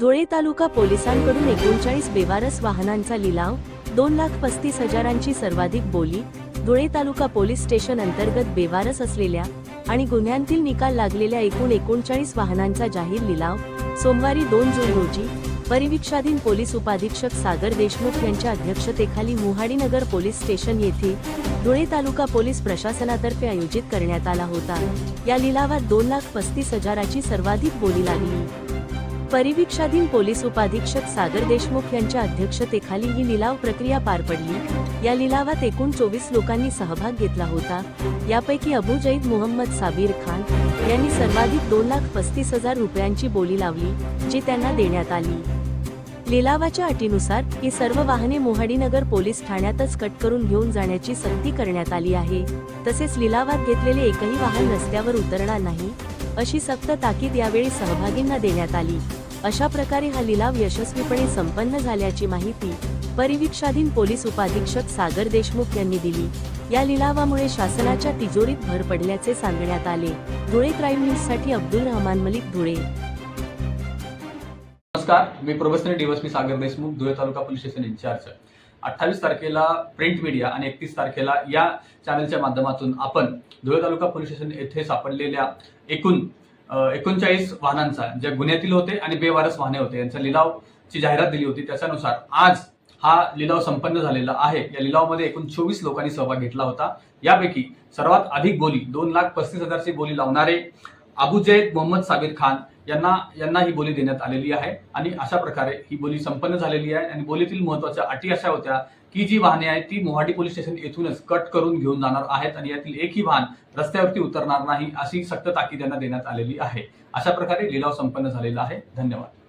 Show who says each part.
Speaker 1: धुळे तालुका पोलिसांकडून एकोणचाळीस बेवारस वाहनांचा लिलाव दोन लाख पस्तीस हजारांची सर्वाधिक बोली धुळे तालुका पोलीस स्टेशन अंतर्गत बेवारस असलेल्या आणि गुन्ह्यांतील निकाल लागलेल्या एकूण एकोणचाळीस वाहनांचा जाहीर लिलाव सोमवारी दोन जून रोजी परिवीक्षाधीन पोलीस उपाधीक्षक सागर देशमुख यांच्या अध्यक्षतेखाली मुहाडीनगर पोलीस स्टेशन येथे धुळे तालुका पोलीस प्रशासनातर्फे आयोजित करण्यात आला होता. या लिलावात दोन लाख पस्तीस हजाराची सर्वाधिक बोली लागली. परिवीक्षाधीन पोलीस उपाधीक्षक सागर देशमुख यांच्या अध्यक्षतेखाली ही लिलाव प्रक्रिया पार पडली. या लिलावात एकूण चोवीस लोकांनी सहभाग घेतला होता. यापैकी अबू जईद मोहम्मद साबीर खान यांनी सर्वाधिक दोन लाख पस्तीस हजार रुपयांची बोली लावली जी त्यांना देण्यात आली. लिलावाच्या अटीनुसार ही सर्व वाहने मोहाडीनगर पोलीस ठाण्यातच कट करून घेऊन जाण्याची सक्ती करण्यात आली आहे. तसेच लिलावात घेतलेले एकही वाहन रस्त्यावर उतरणार नाही अशी सक्त ताकीद यावेळी सहभागींना देण्यात आली. अशा प्रकारे हा लिलाव यशस्वीपणे संपन्न झाल्याची माहिती परिवीक्षाधीन पोलीस उपाधीक्षक सागर देशमुख यांनी दिली. या लिलावामुळे शासनाच्या तिजोरीत भर पडल्याचे सांगण्यात आले. धुळे क्राईम न्यूजसाठी अब्दुल रहमान मलिक धुळे.
Speaker 2: नमस्कार मी professor DYSP Sagar Deshmukh Dhule taluka police station incharge. अठ्ठावीस तारखेला प्रिंट मीडिया आणि एकतीस तारखेला या चॅनलच्या माध्यमातून आपण धुळे तालुका पोलीस स्टेशन येथे सापडलेल्या एकूण एकोणचाळीस वाहनांचा ज्या गुन्ह्यातील होते आणि बेवारस वाहने होते यांचा लिलावची जाहिरात दिली होती त्याच्यानुसार आज हा लिलाव संपन्न झालेला आहे. या लिलावमध्ये एकूण चोवीस लोकांनी सहभाग घेतला होता. यापैकी सर्वात अधिक बोली दोन लाख पस्तीस हजारची बोली लावणारे अबू जैद मोहम्मद साबिर खान यांना यांना ही बोली देण्यात आलेली आहे आणि अशा प्रकारे ही बोली संपन्न झालेली आहे आणि बोलीतील महत्त्वाच्या अटी अशा होत्या की जी वाहने आहेत ती मोहाटी पोलीस स्टेशन येथूनच कट करून घेऊन जाणार आहेत आणि यातील एकही वाहन रस्त्यावरती उतरणार नाही अशी सक्त ताकीद यांना देण्यात आलेली आहे. अशा प्रकारे लिलाव संपन्न झालेला आहे. धन्यवाद.